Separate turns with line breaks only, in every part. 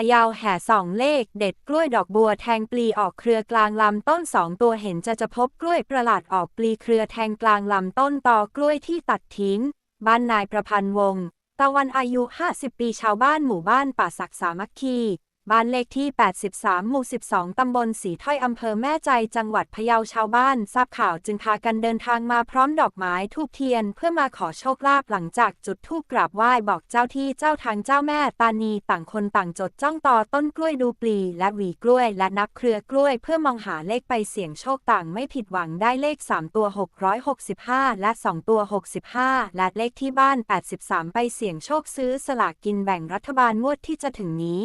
ะเยาแห่สองเลข เด็ดกล้วยดอกบัวแทงปลีออกเครือกลางลำต้นสองตัวเห็นจะจะพบกล้วยประหลาดออกปลีเครือแทงกลางลำต้นตอกล้วยที่ตัดทิ้ง บ้านนายประพันธ์วงศ์ตะวันอายุ 50 ปีชาวบ้านหมู่บ้านป่าศักสามัคคี บ้านเลขที่ 83 หมู่ 12 ตำบลสีถ้อยอำเภอแม่ใจ จังหวัดพะเยาชาวบ้าน ทราบข่าวจึงพากันเดินทางมาพร้อมดอกไม้ทูบเทียน เพื่อมาขอโชคลาภหลังจากจุดธูปกราบไหว้บอกเจ้าที่เจ้าทางเจ้าแม่ตานีต่างคนต่างจดจ้องต่อต้นกล้วยดูปลี และหวีกล้วย และนับเครือกล้วย เพื่อมองหาเลขไปเสี่ยงโชคต่างไม่ผิดหวังได้เลข 3 ตัว 665 และ 2 ตัว 65 และเลขที่บ้าน 83 ไปเสี่ยงโชคซื้อสลากกินแบ่งรัฐบาลงวดที่จะถึงนี้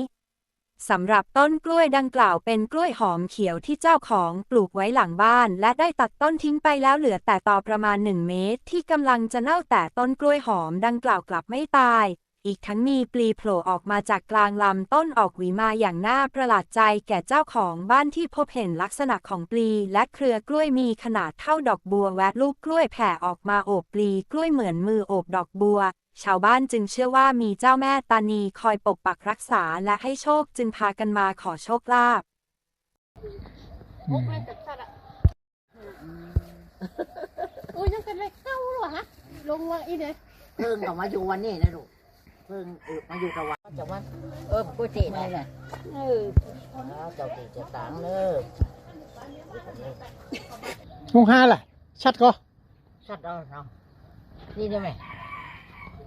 สำหรับต้นกล้วยดังกล่าวเป็นกล้วยหอมเขียวที่เจ้าของปลูกไว้หลังบ้าน และได้ตัดต้นทิ้งไปแล้วเหลือแต่ตอประมาณ 1 เมตร ที่กำลังจะเน่าแต่ต้นกล้วยหอมดังกล่าวกลับไม่ตาย อีกทั้งมีปลีโผล่ออกมาจากกลางลำต้นออกหวีมาอย่างน่าประหลาดใจแก่เจ้าของบ้านที่พบเห็นลักษณะของปลีและเครือกล้วยมีขนาดเท่าดอกบัวแวะลูกกล้วยแผ่ออกมาโอบปลีกล้วยเหมือนมือโอบดอกบัว ชาวบ้านจึงเชื่อว่ามีเจ้าแม่ตานีคอยปกปักรักษาและให้โชคจึงพากันมาขอโชคลาภ
โอ้ยยังเป็นไรเข้าหรอฮะลงมาอีเนี่ย
เพิ่งกลับมาอยู่วันนี้นะลูกเพิ่งมาอยู่กับวันจะว่าเออกุฏินี่แหละ
เออ
เจ้าติเจ้าต่างเลย
หงห้าล่ะ ชัดก็
ชัดเอาเนาะนี่ได้ไหม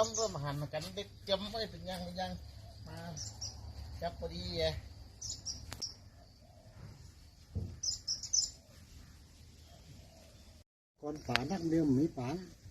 อ
มร่วมหันมากันเด็กจำไว้เป็นยังเป็นยังมาจับพอดีไง
ก่อนป่านักเดิมมีป่านะ